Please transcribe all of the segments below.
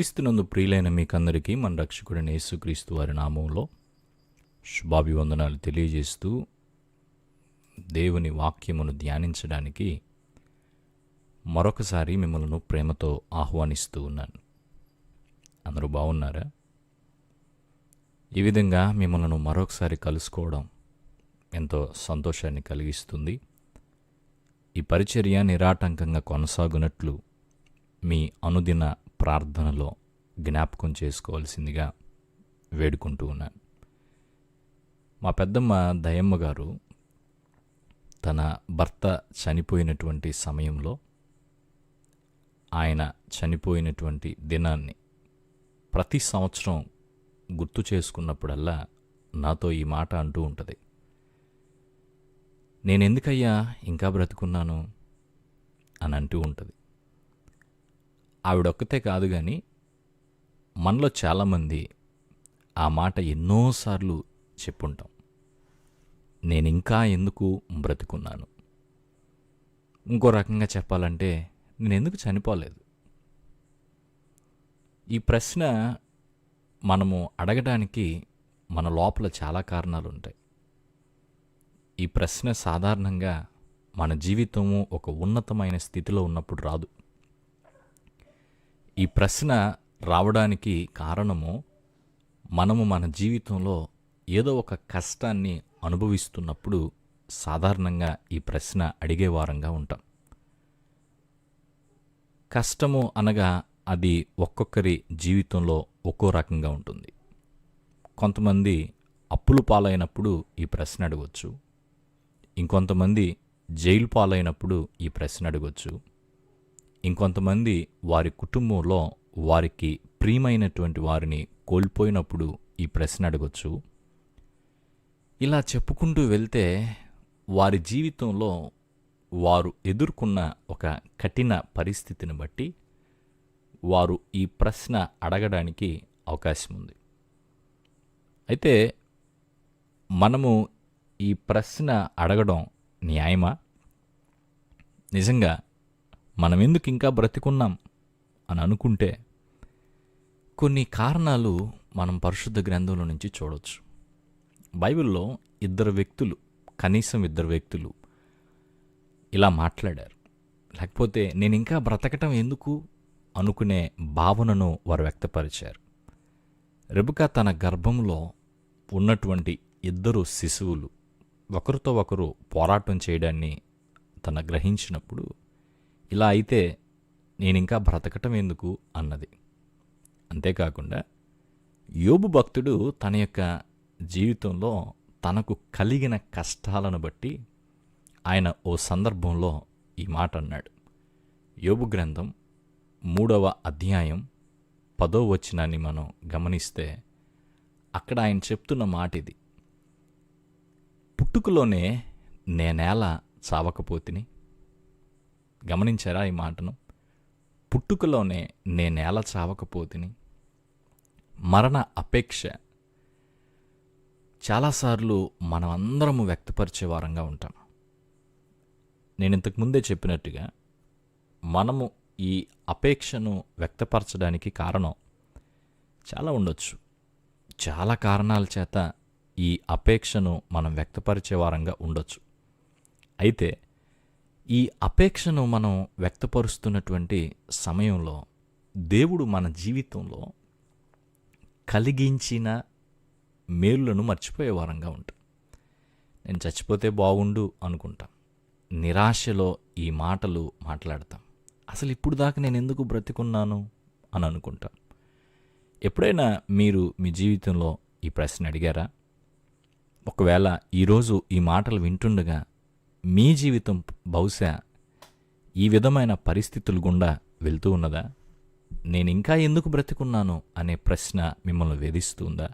క్రీస్తునందు ప్రియులైన మీకందరికీ మన రక్షకుడైన యేసుక్రీస్తు వారి నామంలో శుభాభివందనాలు తెలియజేస్తూ దేవుని వాక్యమును ధ్యానించడానికి మరొకసారి మిమ్మల్ని ప్రేమతో ఆహ్వానిస్తూ ఉన్నాను. అందరూ బాగున్నారా? ఈ విధంగా మిమ్మల్ని మరొకసారి కలుసుకోవడం ఎంతో సంతోషాన్ని కలిగిస్తుంది. ఈ పరిచర్య నిరాటంకంగా కొనసాగునట్లు మీ అనుదిన ప్రార్థనలో జ్ఞాపకం చేసుకోవాల్సిందిగా వేడుకుంటూ ఉన్నాను. మా పెద్దమ్మ దయమ్మ గారు తన భర్త చనిపోయినటువంటి సమయంలో ఆయన చనిపోయినటువంటి దినాన్ని ప్రతి సంవత్సరం గుర్తు చేసుకున్నప్పుడల్లా నాతో ఈ మాట అంటూ ఉంటుంది. నేనెందుకయ్యా ఇంకా బ్రతుకున్నాను? అని అంటూ ఉంటుంది. ఆవిడొక్కతే కాదు కానీ మనలో చాలామంది ఆ మాట ఎన్నోసార్లు చెప్పుంటాం. నేను ఇంకా ఎందుకు బ్రతుకున్నాను? ఇంకో రకంగా చెప్పాలంటే నేను ఎందుకు చనిపోలేదు? ఈ ప్రశ్న మనము అడగడానికి మన లోపల చాలా కారణాలు ఉంటాయి ఈ ప్రశ్న సాధారణంగా మన జీవితము ఒక ఉన్నతమైన స్థితిలో ఉన్నప్పుడు రాదు. ఈ ప్రశ్న రావడానికి కారణము మనము మన జీవితంలో ఏదో ఒక కష్టాన్ని అనుభవిస్తున్నప్పుడు సాధారణంగా ఈ ప్రశ్న అడిగేవారంగా ఉంటాం. కష్టము అనగా అది ఒక్కొక్కరి జీవితంలో ఒక్కో రకంగా ఉంటుంది. కొంతమంది అప్పులు పాలైనప్పుడు ఈ ప్రశ్న అడగవచ్చు ఇంకొంతమంది జైలు పాలైనప్పుడు ఈ ప్రశ్న అడగవచ్చు ఇంకొంతమంది వారి కుటుంబంలో వారికి ప్రియమైనటువంటి వారిని కోల్పోయినప్పుడు ఈ ప్రశ్న అడగొచ్చు. ఇలా చెప్పుకుంటూ వెళ్తే వారి జీవితంలో వారు ఎదుర్కొన్న ఒక కఠిన పరిస్థితిని బట్టి వారు ఈ ప్రశ్న అడగడానికి అవకాశం ఉంది. అయితే మనము ఈ ప్రశ్న అడగడం న్యాయమా? నిజంగా మనం ఎందుకు ఇంకా బ్రతికున్నాం అని అనుకుంటే కొన్ని కారణాలు మనం పరిశుద్ధ గ్రంథంలో నుంచి చూడవచ్చు బైబిల్లో ఇద్దరు వ్యక్తులు కనీసం ఇద్దరు వ్యక్తులు ఇలా మాట్లాడారు. లేకపోతే నేను ఇంకా బ్రతకటం ఎందుకు అనుకునే భావనను వారు వ్యక్తపరిచారు. రెబుకా తన గర్భంలో ఉన్నటువంటి ఇద్దరు శిశువులు ఒకరితో ఒకరు పోరాటం చేయడాన్ని తన గ్రహించినప్పుడు ఇలా అయితే నేనింకా ఇంకా బ్రతకటం ఎందుకు అన్నది. అంతేకాకుండా యోబు భక్తుడు తన యొక్క జీవితంలో తనకు కలిగిన కష్టాలను బట్టి ఆయన ఓ సందర్భంలో ఈ మాట అన్నాడు. యోబు గ్రంథం మూడవ అధ్యాయం పదో వచనాన్ని మనం గమనిస్తే అక్కడ ఆయన చెప్తున్న మాట ఇది పుట్టుకలోనే నేనేలా చావకపోతిని గమనించారా ఈ మాటను? పుట్టుకలోనే నేనేల చావకపోతిని మరణ అపేక్ష చాలాసార్లు మనమందరము వ్యక్తపరిచే వారంగా ఉంటాం. నేను ఇంతకు ముందే చెప్పినట్టుగా మనము ఈ అపేక్షను వ్యక్తపరచడానికి కారణం చాలా ఉండొచ్చు. చాలా కారణాల చేత ఈ అపేక్షను మనం వ్యక్తపరిచే వారంగా ఉండొచ్చు. అయితే ఈ అపేక్షను మనం వ్యక్తపరుస్తున్నటువంటి సమయంలో దేవుడు మన జీవితంలో కలిగించిన మేలులను మర్చిపోయే వారంగా ఉంటాం. నేను చచ్చిపోతే బాగుండు అనుకుంటాం. నిరాశలో ఈ మాటలు మాట్లాడతాం. అసలు ఇప్పుడు దాకా నేను ఎందుకు బ్రతికున్నాను అని అనుకుంటాం. ఎప్పుడైనా మీరు మీ జీవితంలో ఈ ప్రశ్న అడిగారా? ఒకవేళ ఈరోజు ఈ మాటలు వింటుండగా మీ జీవితం బహుశా ఈ విధమైన పరిస్థితులు గుండా వెళ్తూ ఉన్నదా? నేను ఇంకా ఎందుకు బ్రతికున్నాను అనే ప్రశ్న మిమ్మల్ని వేధిస్తుందా?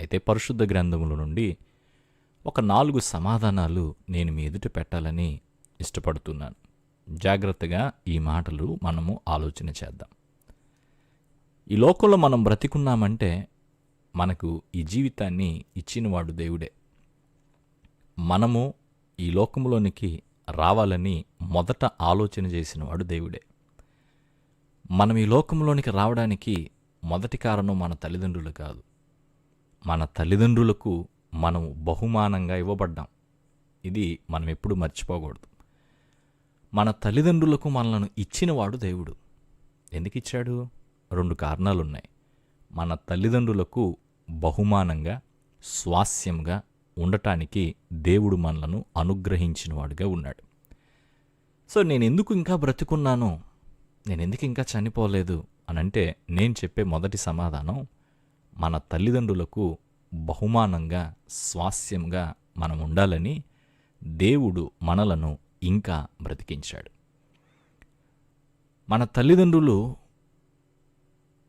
అయితే పరిశుద్ధ గ్రంథముల నుండి ఒక నాలుగు సమాధానాలు నేను మీ ఎదుట పెట్టాలని ఇష్టపడుతున్నాను. జాగ్రత్తగా ఈ మాటలు మనము ఆలోచన చేద్దాం. ఈ లోకంలో మనం బ్రతికున్నామంటే మనకు ఈ జీవితాన్ని ఇచ్చినవాడు దేవుడే. మనము ఈ లోకంలోనికి రావాలని మొదట ఆలోచన చేసినవాడు దేవుడే. మనం ఈ లోకంలోనికి రావడానికి మొదటి కారణం మన తల్లిదండ్రులు కాదు. మన తల్లిదండ్రులకు మనం బహుమానంగా ఇవ్వబడ్డాం. ఇది మనం ఎప్పుడూ మర్చిపోకూడదు. మన తల్లిదండ్రులకు మనలను ఇచ్చినవాడు దేవుడు. ఎందుకు ఇచ్చాడు? రెండు కారణాలు ఉన్నాయి మన తల్లిదండ్రులకు బహుమానంగా స్వాస్యంగా ఉండటానికి దేవుడు మనలను అనుగ్రహించినవాడుగా ఉన్నాడు. సో నేను ఎందుకు ఇంకా బ్రతుకున్నాను? నేను ఎందుకు ఇంకా చనిపోలేదు? అని అంటే నేను చెప్పే మొదటి సమాధానం మన తల్లిదండ్రులకు బహుమానంగా స్వాస్యంగా మనం ఉండాలని దేవుడు మనలను ఇంకా బ్రతికించాడు. మన తల్లిదండ్రులు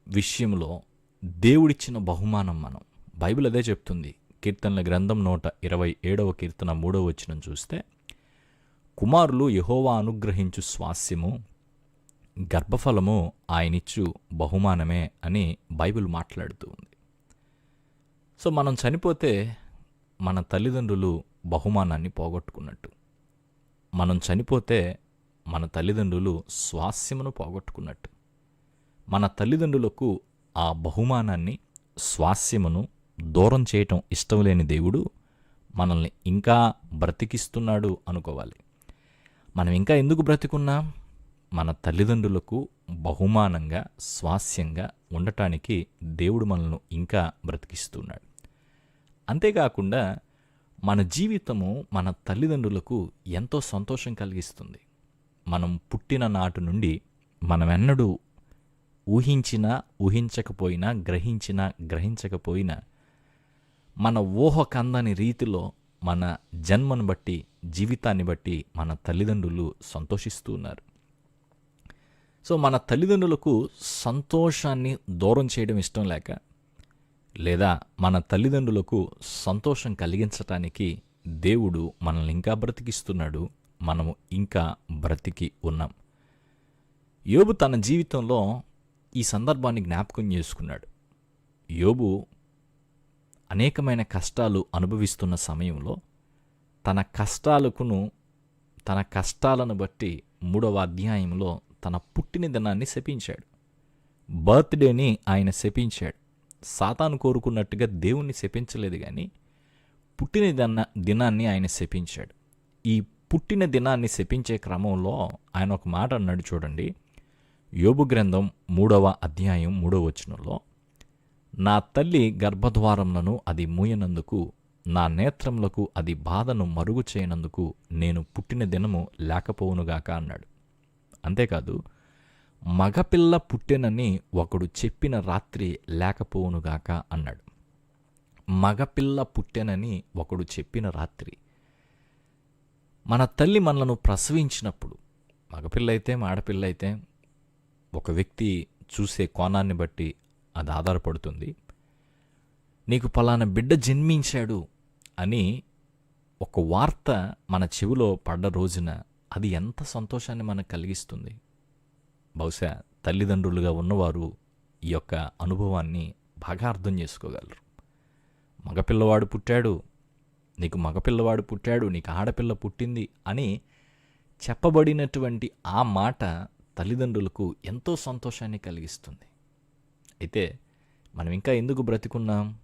విషయంలో దేవుడిచ్చిన బహుమానం మనం. బైబిల్ అదే చెప్తుంది. కీర్తనల గ్రంథం నూట ఇరవై ఏడవ కీర్తన మూడవ వచనం చూస్తే కుమారులు యహోవా అనుగ్రహించు స్వాస్యము గర్భఫలము ఆయనిచ్చు బహుమానమే అని బైబిల్ మాట్లాడుతూ ఉంది. సో మనం చనిపోతే మన తల్లిదండ్రులు బహుమానాన్ని పోగొట్టుకున్నట్టు. మనం చనిపోతే మన తల్లిదండ్రులు స్వాస్యమును పోగొట్టుకున్నట్టు. మన తల్లిదండ్రులకు ఆ బహుమానాన్ని స్వాస్యమును దూరం చేయటం ఇష్టం లేని దేవుడు మనల్ని ఇంకా బ్రతికిస్తున్నాడు అనుకోవాలి. మనం ఇంకా ఎందుకు బ్రతికున్నాం? మన తల్లిదండ్రులకు బహుమానంగా స్వాస్యంగా ఉండటానికి దేవుడు మనల్ని ఇంకా బ్రతికిస్తున్నాడు. అంతేకాకుండా మన జీవితము మన తల్లిదండ్రులకు ఎంతో సంతోషం కలిగిస్తుంది. మనం పుట్టిన నాటు నుండి మనమెన్నడూ ఊహించినా ఊహించకపోయినా గ్రహించినా గ్రహించకపోయినా మన ఊహ కందని రీతిలో మన జన్మను బట్టి జీవితాన్ని బట్టి మన తల్లిదండ్రులు సంతోషిస్తూ ఉన్నారు. సో మన తల్లిదండ్రులకు సంతోషాన్ని దూరం చేయడం ఇష్టం లేక లేదా మన తల్లిదండ్రులకు సంతోషం కలిగించటానికి దేవుడు మనల్ని ఇంకా బ్రతికిస్తున్నాడు మనము ఇంకా బ్రతికి ఉన్నాం. యోబు తన జీవితంలో ఈ సందర్భాన్ని జ్ఞాపకం చేసుకున్నాడు. యోబు అనేకమైన కష్టాలు అనుభవిస్తున్న సమయంలో తన కష్టాలకును తన కష్టాలను బట్టి మూడవ అధ్యాయంలో తన పుట్టిన దినాన్ని శపించాడు. బర్త్డేని ఆయన శపించాడు. సాతాను కోరుకున్నట్టుగా దేవుణ్ణి శపించలేదు కానీ పుట్టిన దిన దినాన్ని ఆయన శపించాడు. ఈ పుట్టిన దినాన్ని శపించే క్రమంలో ఆయన ఒక మాట అన్నాడు చూడండి. యోబు గ్రంథం మూడవ అధ్యాయం మూడవ వచనంలో నా తల్లి గర్భద్వారములను అది మూయనందుకు నా నేత్రములకు అది బాధను మరుగు చేయనందుకు నేను పుట్టిన దినము లేకపోవునుగాక అన్నాడు. అంతేకాదు మగపిల్ల పుట్టెనని ఒకడు చెప్పిన రాత్రి లేకపోవునుగాక అన్నాడు. మగపిల్ల పుట్టెనని ఒకడు చెప్పిన రాత్రి. మన తల్లి మనలను ప్రసవించినప్పుడు మగపిల్ల అయితే ఆడపిల్ల అయితే ఒక వ్యక్తి చూసే కోణాన్ని బట్టి అది ఆధారపడుతుంది. నీకు పలానా బిడ్డ జన్మించాడు అని ఒక వార్త మన చెవిలో పడ్డ రోజున అది ఎంత సంతోషాన్ని మనకు కలిగిస్తుంది. బహుశా తల్లిదండ్రులుగా ఉన్నవారు ఈ యొక్క అనుభవాన్ని బాగా అర్థం చేసుకోగలరు. మగపిల్లవాడు పుట్టాడు నీకు మగపిల్లవాడు పుట్టాడు నీకు ఆడపిల్ల పుట్టింది అని చెప్పబడినటువంటి ఆ మాట తల్లిదండ్రులకు ఎంతో సంతోషాన్ని కలిగిస్తుంది. అయితే మనం ఇంకా ఎందుకు బ్రతికున్నాం?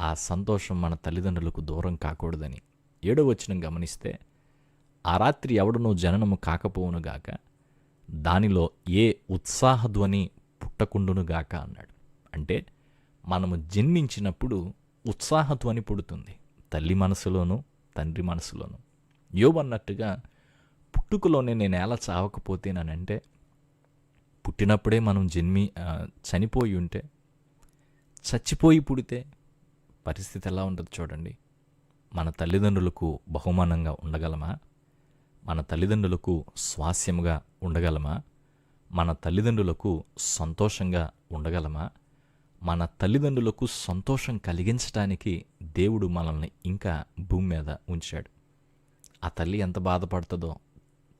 ఆ సంతోషం మన తల్లిదండ్రులకు దూరం కాకూడదని ఏడో వచ్చిన గమనిస్తే ఆ రాత్రి ఎవడనో జననము కాకపోవునుగాక దానిలో ఏ ఉత్సాహధ్వని పుట్టకుండునుగాక అన్నాడు. అంటే మనము జన్మించినప్పుడు ఉత్సాహధ్వని పుడుతుంది తల్లి మనసులోనూ తండ్రి మనసులోనూ. యోబన్నట్టుగా పుట్టుకలోనే నేను ఎలా చావకపోతేనంటే పుట్టినప్పుడే మనం జన్మి చనిపోయి ఉంటే చచ్చిపోయి పుడితే పరిస్థితి ఎలా ఉంటుంది చూడండి. మన తల్లిదండ్రులకు బహుమానంగా ఉండగలమా? మన తల్లిదండ్రులకు స్వాస్యముగా ఉండగలమా? మన తల్లిదండ్రులకు సంతోషంగా ఉండగలమా? మన తల్లిదండ్రులకు సంతోషం కలిగించడానికి దేవుడు మనల్ని ఇంకా భూమి మీద ఉంచాడు. ఆ తల్లి ఎంత బాధపడుతుందో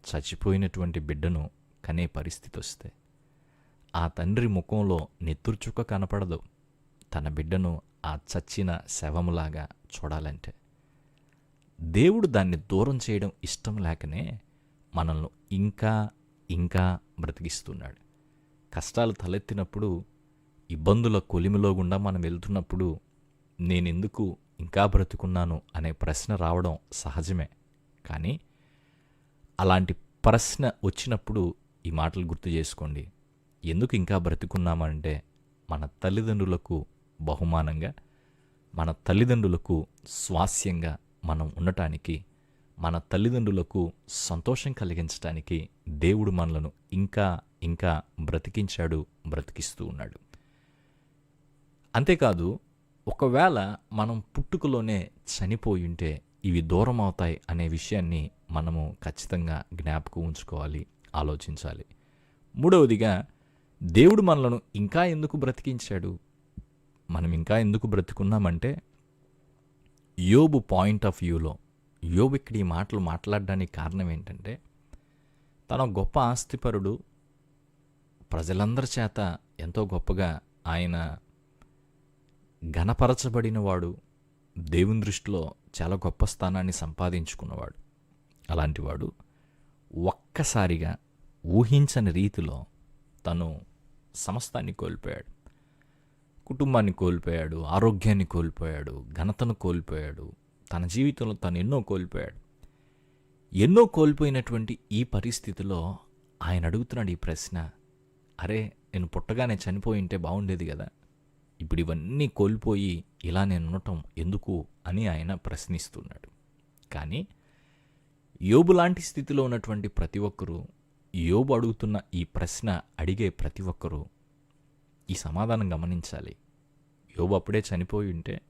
చచ్చిపోయినటువంటి బిడ్డను కనే పరిస్థితి వస్తే ఆ తండ్రి ముఖంలో నెత్తురుచుక్క కనపడదు. తన బిడ్డను ఆ చచ్చిన శవములాగా చూడాలంటే. దేవుడు దాన్ని దూరం చేయడం ఇష్టం లేకనే మనల్ని ఇంకా ఇంకా బ్రతికిస్తున్నాడు. కష్టాలు తలెత్తినప్పుడు ఇబ్బందుల కొలిమిలో గుండా మనం వెళ్తున్నప్పుడు నేనెందుకు ఇంకా బ్రతుకున్నాను అనే ప్రశ్న రావడం సహజమే. కానీ అలాంటి ప్రశ్న వచ్చినప్పుడు ఈ మాటలు గుర్తు చేసుకోండి. ఎందుకు ఇంకా బ్రతుకున్నామంటే మన తల్లిదండ్రులకు బహుమానంగా మన తల్లిదండ్రులకు స్వాస్యంగా మనం ఉండటానికి మన తల్లిదండ్రులకు సంతోషం కలిగించడానికి దేవుడు మనలను ఇంకా ఇంకా బ్రతికించాడు బ్రతికిస్తూ ఉన్నాడు. అంతేకాదు ఒకవేళ మనం పుట్టుకలోనే చనిపోయి ఉంటే ఇవి దూరం అవుతాయి అనే విషయాన్ని మనము ఖచ్చితంగా జ్ఞాపకం ఉంచుకోవాలి ఆలోచించాలి. మూడవదిగా దేవుడు మనలను ఇంకా ఎందుకు బ్రతికించాడు? మనం ఇంకా ఎందుకు బ్రతుకున్నామంటే యోబు పాయింట్ ఆఫ్ వ్యూలో యోబు ఇక్కడ ఈ మాటలు మాట్లాడడానికి కారణం ఏంటంటే తన గొప్ప ఆస్తిపరుడు ప్రజలందరి చేత ఎంతో గొప్పగా ఆయన ఘనపరచబడినవాడు దేవుని దృష్టిలో చాలా గొప్ప స్థానాన్ని సంపాదించుకున్నవాడు. అలాంటివాడు ఒక్కసారిగా ఊహించని రీతిలో తను సమస్తాన్ని కోల్పోయాడు. కుటుంబాన్ని కోల్పోయాడు ఆరోగ్యాన్ని కోల్పోయాడు ఘనతను కోల్పోయాడు తన జీవితంలో తను ఎన్నో కోల్పోయాడు. ఎన్నో కోల్పోయినటువంటి ఈ పరిస్థితిలో ఆయన అడుగుతున్నాడు ఈ ప్రశ్న అరే నేను పుట్టగానే చనిపోయి ఉంటే బాగుండేది కదా. ఇప్పుడు ఇవన్నీ కోల్పోయి ఇలా నేను ఉండటం ఎందుకు? అని ఆయన ప్రశ్నిస్తున్నాడు. కానీ యోబు లాంటి స్థితిలో ఉన్నటువంటి ప్రతి ఒక్కరూ యోబు అడుగుతున్న ఈ ప్రశ్న అడిగే ప్రతి ఒక్కరూ ఈ సమాధానం గమనించాలి. యోబు అప్పుడే చనిపోయి ఉంటే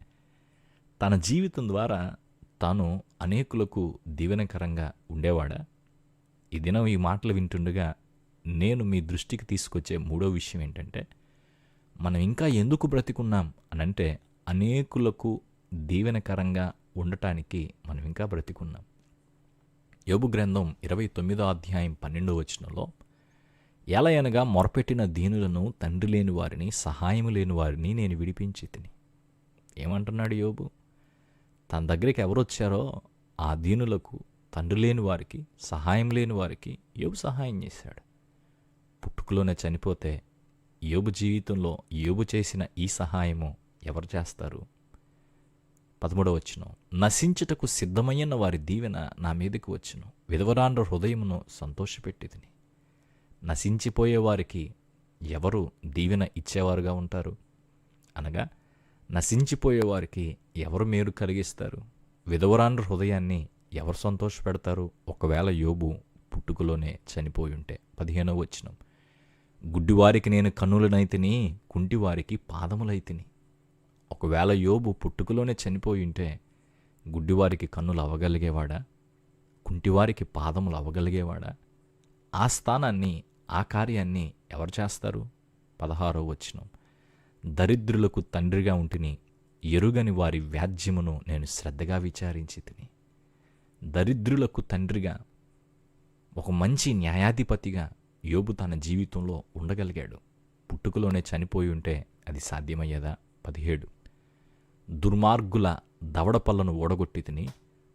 తన జీవితం ద్వారా తాను అనేకులకు దీవెనకరంగా ఉండేవాడా? ఈ దినం ఈ మాటలు వింటుండగా నేను మీ దృష్టికి తీసుకొచ్చే మూడో విషయం ఏంటంటే మనం ఇంకా ఎందుకు బ్రతికున్నాం అనంటే అనేకులకు దీవెనకరంగా ఉండటానికి మనం ఇంకా బ్రతికున్నాం. యోబు గ్రంథం ఇరవై తొమ్మిదో అధ్యాయం పన్నెండో వచనంలో ఎలయనగా మొరపెట్టిన దీనులను తండ్రి లేని వారిని సహాయము లేని వారిని నేను విడిపించి తిని. ఏమంటున్నాడు యోబు? తన దగ్గరికి ఎవరు వచ్చారో ఆ దీనులకు తండ్రి లేని వారికి సహాయం లేని వారికి యోబు సహాయం చేశాడు. పుట్టుకలోనే చనిపోతే యోబు జీవితంలో యోబు చేసిన ఈ సహాయము ఎవరు చేస్తారు? పదమూడవ వచ్చును నశించుటకు సిద్ధమయ్యన్న వారి దీవెన నా మీదకి వచ్చును. విధవరాండ్ర హృదయమును సంతోషపెట్టిదిని నశించిపోయే వారికి ఎవరు దీవెన ఇచ్చేవారుగా ఉంటారు? అనగా నశించిపోయే వారికి ఎవరు మేలు కలిగిస్తారు? విధవరాండ్ర హృదయాన్ని ఎవరు సంతోషపెడతారు? ఒకవేళ యోబు పుట్టుకలోనే చనిపోయి ఉంటే పదిహేనవ వచ్చినం గుడ్డివారికి నేను కన్నులనైతిని కుంటివారికి పాదములైతిని. ఒకవేళ యోబు పుట్టుకలోనే చనిపోయింటే గుడ్డివారికి కన్నులు అవ్వగలిగేవాడా? కుంటివారికి పాదములు అవ్వగలిగేవాడా? ఆ స్థానాన్ని ఆ కార్యాన్ని ఎవరు చేస్తారు? పదహారో వచ్చిన దరిద్రులకు తండ్రిగా ఉంటిని ఎరుగని వారి వ్యాజ్యమును నేను శ్రద్ధగా విచారించి తిని. దరిద్రులకు తండ్రిగా ఒక మంచి న్యాయాధిపతిగా యోబు తన జీవితంలో ఉండగలిగాడు. పుట్టుకలోనే చనిపోయి ఉంటే అది సాధ్యమయ్యేదా? పదిహేడు. దుర్మార్గుల దవడ పళ్ళను ఓడగొట్టి తిని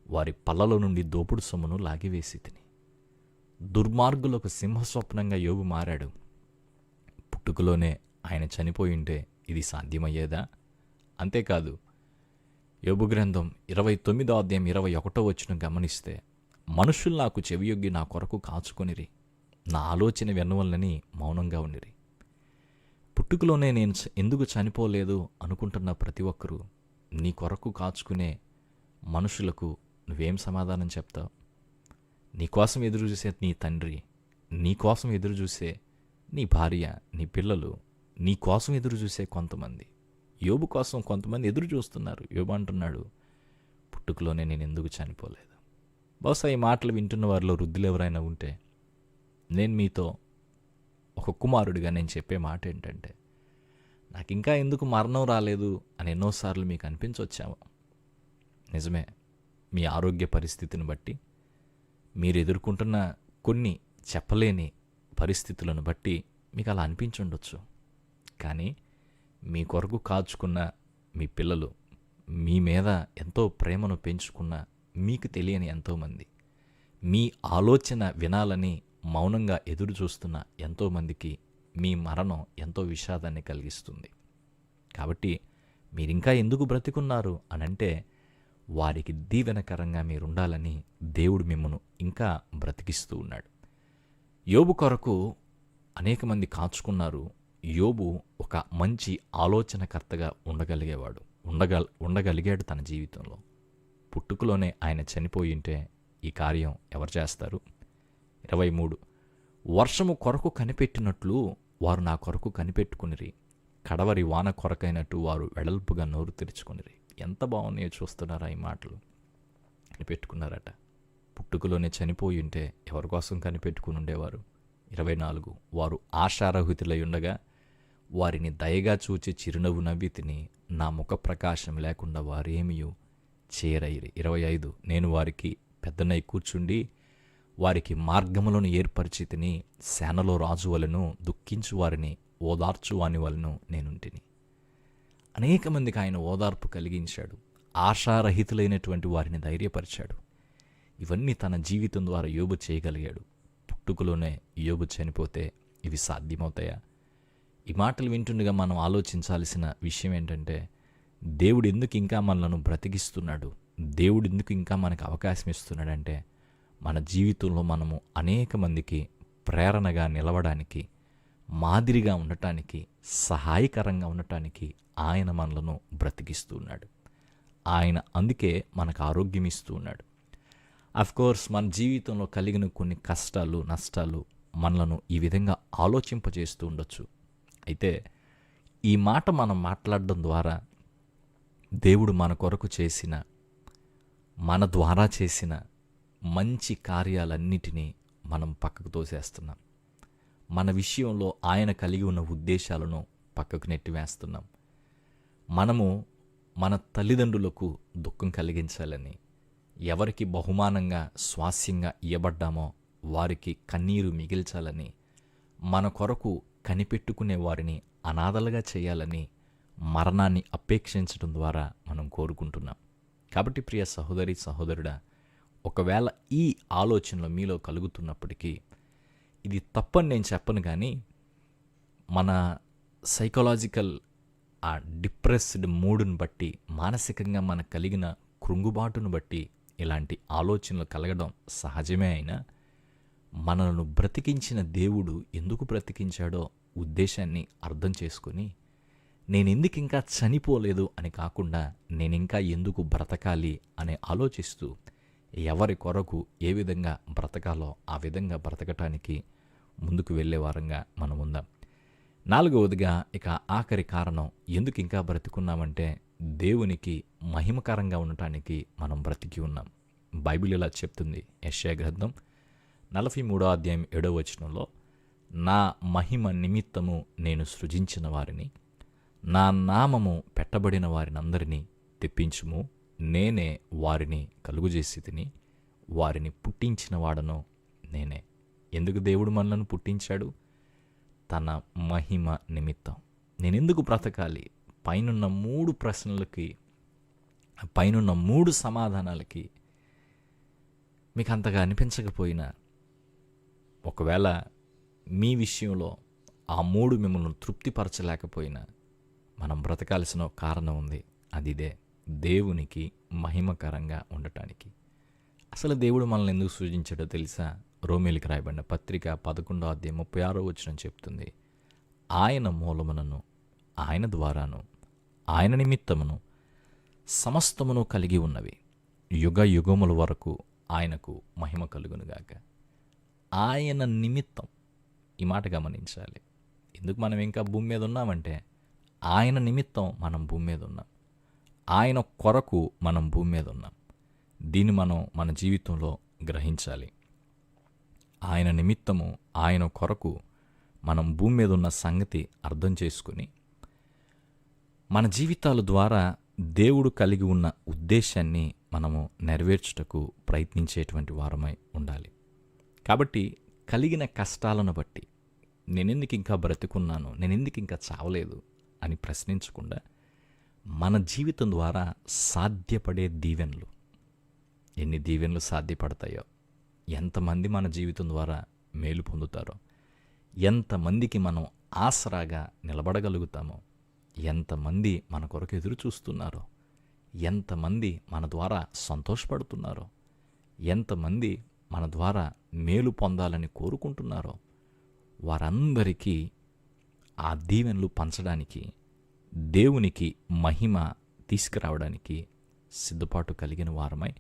వారి పళ్ళలో నుండి దోపుడు సొమ్మును లాగివేసి తిని. దుర్మార్గులకు సింహస్వప్నంగా యోగు మారాడు. పుట్టుకలోనే ఆయన చనిపోయింటే ఇది సాధ్యమయ్యేదా? అంతేకాదు యోబు గ్రంథం ఇరవై తొమ్మిదో అధ్యాయం ఇరవై ఒకటో వచ్చిన గమనిస్తే మనుషులు నాకు చెవియొగ్గి నా కొరకు కాచుకొనిరి. నా ఆలోచన వెన్నవల్లని మౌనంగా ఉండిరి. పుట్టుకలోనే నేను చ- ఎందుకు చనిపోలేదు అనుకుంటున్న ప్రతి ఒక్కరూ నీ కొరకు కాచుకునే మనుషులకు నువ్వేం సమాధానం చెప్తావు? నీ కోసం ఎదురు చూసే నీ తండ్రి నీ కోసం ఎదురు చూసే నీ భార్య నీ పిల్లలు నీ కోసం ఎదురు చూసే కొంతమంది. యోబు కోసం కొంతమంది ఎదురు చూస్తున్నారు. యోబు అంటున్నాడు పుట్టుకలోనే నేను ఎందుకు చనిపోలేదు? బహుశా ఈ మాటలు వింటున్న వారిలో వృద్ధులు ఎవరైనా ఉంటే నేను మీతో ఒక కుమారుడిగా నేను చెప్పే మాట ఏంటంటే నాకు ఇంకా ఎందుకు మరణం రాలేదు అని ఎన్నోసార్లు మీకు అనిపించవచ్చాము నిజమే మీ ఆరోగ్య పరిస్థితిని బట్టి మీరు ఎదుర్కొంటున్న కొన్ని చెప్పలేని పరిస్థితులను బట్టి మీకు అలా అనిపించుండొచ్చు. కానీ మీ కొరకు కాచుకున్న మీ పిల్లలు మీ మీద ఎంతో ప్రేమను పెంచుకున్న మీకు తెలియని ఎంతోమంది మీ ఆలోచన వినాలని మౌనంగా ఎదురు చూస్తున్న ఎంతోమందికి మీ మరణం ఎంతో విషాదాన్ని కలిగిస్తుంది. కాబట్టి మీరింకా ఎందుకు బ్రతికున్నారు అనంటే వారికి దీవెనకరంగా మీరుండాలని దేవుడు మిమ్మను ఇంకా బ్రతికిస్తూ ఉన్నాడు. యోబు కొరకు అనేక మంది కాచుకున్నారు. యోబు ఒక మంచి ఆలోచనకర్తగా ఉండగలిగేవాడు ఉండగల్ ఉండగలిగాడు తన జీవితంలో. పుట్టుకలోనే ఆయన చనిపోయి ఉంటే ఈ కార్యం ఎవరు చేస్తారు? ఇరవై మూడు. వర్షము కొరకు కనిపెట్టినట్లు వారు నా కొరకు కనిపెట్టుకునిరి. కడవరి వాన కొరకైనట్టు వారు వెడల్పుగా నోరు తెరుచుకునిరి. ఎంత బాగున్నాయో చూస్తున్నారా ఈ మాటలు. కనిపెట్టుకున్నారట పుట్టుకలోనే చనిపోయి ఉంటే ఎవరి కోసం కనిపెట్టుకుని ఉండేవారు? ఇరవై నాలుగు. వారు ఆశారహితులై ఉండగా వారిని దయగా చూచి చిరునవ్వు నవ్వి తిని నా ముఖ ప్రకాశం లేకుండా వారేమియు చేరయిరి. ఇరవై ఐదు. నేను వారికి పెద్దనై కూర్చుండి వారికి మార్గములను ఏర్పరిచి తిని సేనలో రాజు వలను దుఃఖించు వారిని ఓదార్చు వాని వలను నేనుంటిని. అనేక మందికి ఆయన ఓదార్పు కలిగించాడు. ఆశారహితులైనటువంటి వారిని ధైర్యపరిచాడు. ఇవన్నీ తన జీవితం ద్వారా యోబు చేయగలిగాడు. పుట్టుకలోనే యోబు చనిపోతే ఇవి సాధ్యమవుతాయా? ఈ మాటలు వింటుండగా మనం ఆలోచించాల్సిన విషయం ఏంటంటే దేవుడు ఎందుకు ఇంకా మనలను బ్రతికిస్తున్నాడు? దేవుడు ఎందుకు ఇంకా మనకు అవకాశం ఇస్తున్నాడంటే మన జీవితంలో మనము అనేక మందికి ప్రేరణగా నిలవడానికి మాదిరిగా ఉండటానికి సహాయకరంగా ఉండటానికి ఆయన మనలను బ్రతికిస్తూ ఉన్నాడు. ఆయన అందుకే మనకు ఆరోగ్యం ఇస్తూ ఉన్నాడు. కోర్స్ మన జీవితంలో కలిగిన కొన్ని కష్టాలు నష్టాలు మనలను ఈ విధంగా ఆలోచింపజేస్తూ ఉండొచ్చు. అయితే ఈ మాట మనం మాట్లాడడం ద్వారా దేవుడు మన కొరకు చేసిన మన ద్వారా చేసిన మంచి కార్యాలన్నిటినీ మనం పక్కకు తోసేస్తున్నాం. మన విషయంలో ఆయన కలిగి ఉన్న ఉద్దేశాలను పక్కకు నెట్టివేస్తున్నాం. మనము మన తల్లిదండ్రులకు దుఃఖం కలిగించాలని ఎవరికి బహుమానంగా స్వాస్యంగా ఇవ్వబడ్డామో వారికి కన్నీరు మిగిల్చాలని మన కొరకు కనిపెట్టుకునే వారిని అనాథలుగా చేయాలని మరణాన్ని అపేక్షించడం ద్వారా మనం కోరుకుంటున్నాం. కాబట్టి ప్రియ సహోదరి సహోదరుడా ఒకవేళ ఈ ఆలోచనలు మీలో కలుగుతున్నప్పటికీ ఇది తప్పని నేను చెప్పను కానీ మన సైకలాజికల్ ఆ డిప్రెస్డ్ మూడును బట్టి మానసికంగా మనకు కలిగిన కృంగుబాటును బట్టి ఇలాంటి ఆలోచనలు కలగడం సహజమే అయినా మనలను బ్రతికించిన దేవుడు ఎందుకు బ్రతికించాడో ఉద్దేశాన్ని అర్థం చేసుకొని నేను ఎందుకు ఇంకా చనిపోలేదు అని కాకుండా నేను ఇంకా ఎందుకు బ్రతకాలి అని ఆలోచిస్తూ ఎవరి కొరకు ఏ విధంగా బ్రతకాలో ఆ విధంగా బ్రతకటానికి ముందుకు వెళ్ళే వారంగా మనం ఉందాం. నాలుగవదిగా ఇక ఆఖరి కారణం ఎందుకు ఇంకా బ్రతికున్నామంటే దేవునికి మహిమకరంగా ఉండటానికి మనం బ్రతికి ఉన్నాం. బైబిల్ ఇలా చెప్తుంది యశ్యా గ్రంథం నలభై మూడో అధ్యాయం ఏడో వచనంలో నా మహిమ నిమిత్తము నేను సృజించిన వారిని నా నామము పెట్టబడిన వారినందరినీ తెప్పించుము. నేనే వారిని కలుగుజేసి తిని వారిని పుట్టించిన వాడను నేనే. ఎందుకు దేవుడు మనలను పుట్టించాడు? తన మహిమ నిమిత్తం. నేనెందుకు బ్రతకాలి? పైనున్న మూడు ప్రశ్నలకి పైనున్న మూడు సమాధానాలకి మీకు అంతగా అనిపించకపోయినా ఒకవేళ మీ విషయంలో ఆ మూడు మిమ్మల్ని తృప్తిపరచలేకపోయినా మనం బ్రతకాల్సిన కారణం ఉంది. అది ఇదే దేవునికి మహిమకరంగా ఉండటానికి. అసలు దేవుడు మనల్ని ఎందుకు సృజించాడో తెలుసా? రోమిలికి రాయబడిన పత్రిక పదకొండో అధ్యాయం ముప్పై ఆరో వచ్చిన చెప్తుంది. ఆయన మూలమునను ఆయన ద్వారాను ఆయన నిమిత్తమును సమస్తమును కలిగి ఉన్నవి. యుగ యుగముల వరకు ఆయనకు మహిమ కలుగునుగాక ఆయన నిమిత్తం ఈ మాట గమనించాలి. ఎందుకు మనం ఇంకా భూమి మీద ఉన్నామంటే ఆయన నిమిత్తం మనం భూమి మీద ఉన్నాం. ఆయన కొరకు మనం భూమి మీద ఉన్నాం. దీన్ని మనం మన జీవితంలో గ్రహించాలి. ఆయన నిమిత్తము ఆయన కొరకు మనం భూమి మీద ఉన్న సంగతి అర్థం చేసుకుని మన జీవితాల ద్వారా దేవుడు కలిగి ఉన్న ఉద్దేశాన్ని మనము నెరవేర్చుటకు ప్రయత్నించేటువంటి వారమై ఉండాలి. కాబట్టి కలిగిన కష్టాలను బట్టి నేనెందుకు ఇంకా బ్రతుకున్నాను? నేనెందుకు ఇంకా చావలేదు? అని ప్రశ్నించకుండా మన జీవితం ద్వారా సాధ్యపడే దీవెనలు. ఎన్ని దీవెనలు సాధ్యపడతాయో ఎంతమంది మన జీవితం ద్వారా మేలు పొందుతారో ఎంతమందికి మనం ఆసరాగా నిలబడగలుగుతామో ఎంతమంది మన కొరకు ఎదురు చూస్తున్నారో ఎంతమంది మన ద్వారా సంతోషపడుతున్నారో ఎంతమంది మన ద్వారా మేలు పొందాలని కోరుకుంటున్నారో వారందరికీ ఆ దీవెనలు పంచడానికి దేవునికి మహిమ తీసుకురావడానికి సిద్ధపాటు కలిగిన వారమై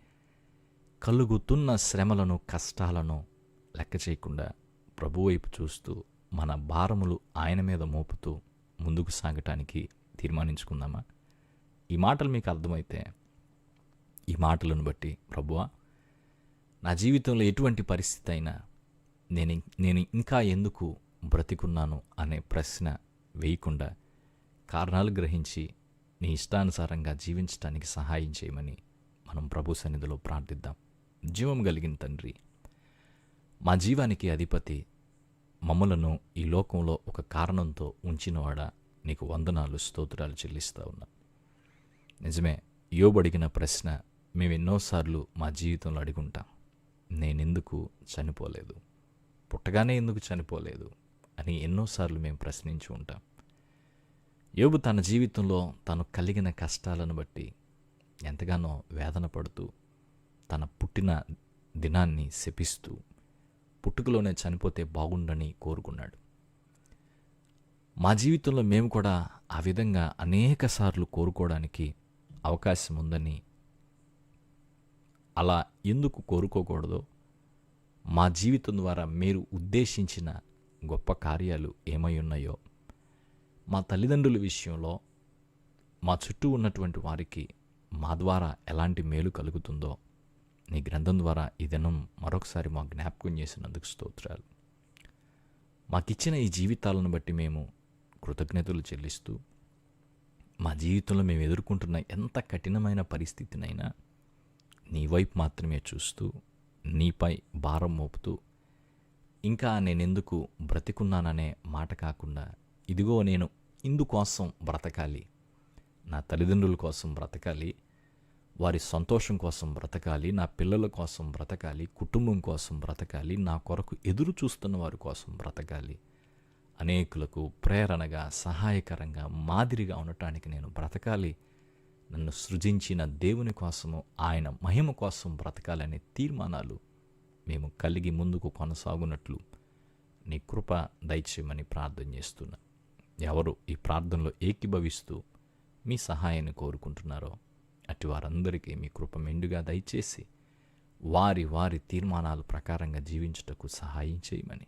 కలుగుతున్న శ్రమలను కష్టాలను లెక్క చేయకుండా ప్రభు వైపు చూస్తూ మన భారములు ఆయన మీద మోపుతూ ముందుకు సాగటానికి తీర్మానించుకుందామా? ఈ మాటలు మీకు అర్థమైతే ఈ మాటలను బట్టి ప్రభువా నా జీవితంలో ఎటువంటి పరిస్థితి అయినా నేను నేను ఇంకా ఎందుకు బ్రతికున్నాను అనే ప్రశ్న వేయకుండా కారణాలు గ్రహించి నీ ఇష్టానుసారంగా జీవించడానికి సహాయం చేయమని మనం ప్రభు సన్నిధిలో ప్రార్థిద్దాం. జీవం కలిగిన తండ్రి మా జీవానికి అధిపతి మమ్మలను ఈ లోకంలో ఒక కారణంతో ఉంచినవాడా నీకు వందనాలు స్తోత్రాలు చెల్లిస్తూ ఉన్నా. నిజమే యోబడిగిన ప్రశ్న మేము ఎన్నోసార్లు మా జీవితంలో అడుగుంటాం. నేనెందుకు చనిపోలేదు? పుట్టగానే ఎందుకు చనిపోలేదు? అని ఎన్నోసార్లు మేము ప్రశ్నించి ఉంటాం. యోబు తన జీవితంలో తను కలిగిన కష్టాలను బట్టి ఎంతగానో వేదన పడుతూ తన పుట్టిన దినాన్ని శపిస్తూ పుట్టుకలోనే చనిపోతే బాగుండని కోరుకున్నాడు. మా జీవితంలో మేము కూడా ఆ విధంగా అనేక సార్లు కోరుకోవడానికి అవకాశం ఉందని అలా ఎందుకు కోరుకోకూడదో మా జీవితం ద్వారా మీరు ఉద్దేశించిన గొప్ప కార్యాలు ఏమై ఉన్నాయో మా తల్లిదండ్రుల విషయంలో మా చుట్టూ ఉన్నటువంటి వారికి మా ద్వారా ఎలాంటి మేలు కలుగుతుందో నీ గ్రంథం ద్వారా ఈ దినం మరొకసారి మా జ్ఞాపకం చేసినందుకు స్తోత్రాలు. మాకిచ్చిన ఈ జీవితాలను బట్టి మేము కృతజ్ఞతలు చెల్లిస్తూ మా జీవితంలో మేము ఎదుర్కొంటున్న ఎంత కఠినమైన పరిస్థితినైనా నీ వైపు మాత్రమే చూస్తూ నీపై భారం మోపుతూ ఇంకా నేనెందుకు బ్రతికున్నాననే మాట కాకుండా ఇదిగో నేను ఇందుకోసం బ్రతకాలి. నా తల్లిదండ్రుల కోసం బ్రతకాలి. వారి సంతోషం కోసం బ్రతకాలి. నా పిల్లల కోసం బ్రతకాలి. కుటుంబం కోసం బ్రతకాలి. నా కొరకు ఎదురు చూస్తున్న వారి కోసం బ్రతకాలి. అనేకులకు ప్రేరణగా సహాయకరంగా మాదిరిగా ఉండటానికి నేను బ్రతకాలి. నన్ను సృజించిన దేవుని కోసము ఆయన మహిమ కోసం బ్రతకాలనే తీర్మానాలు మేము కలిగి ముందుకు కొనసాగునట్లు నీ కృప దయచేయమని ప్రార్థన చేస్తున్నాను ఎవరు ఈ ప్రార్థనలో ఏకీభవిస్తూ మీ సహాయాన్ని కోరుకుంటున్నారో అటు వారందరికీ మీ కృప మెండుగా దయచేసి వారి వారి తీర్మానాల ప్రకారంగా జీవించుటకు సహాయం చేయమని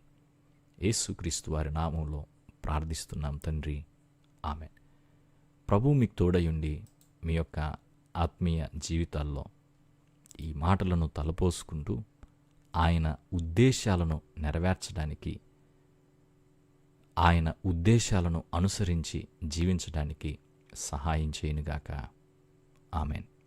యేసుక్రీస్తు వారి నామంలో ప్రార్థిస్తున్నాం తండ్రి. ఆమె ప్రభు మీకు తోడయుండి మీ యొక్క ఆత్మీయ జీవితాల్లో ఈ మాటలను తలపోసుకుంటూ ఆయన ఉద్దేశాలను నెరవేర్చడానికి ఆయన ఉద్దేశాలను అనుసరించి జీవించడానికి సహాయం చేయనుగాక. ఆమెన్.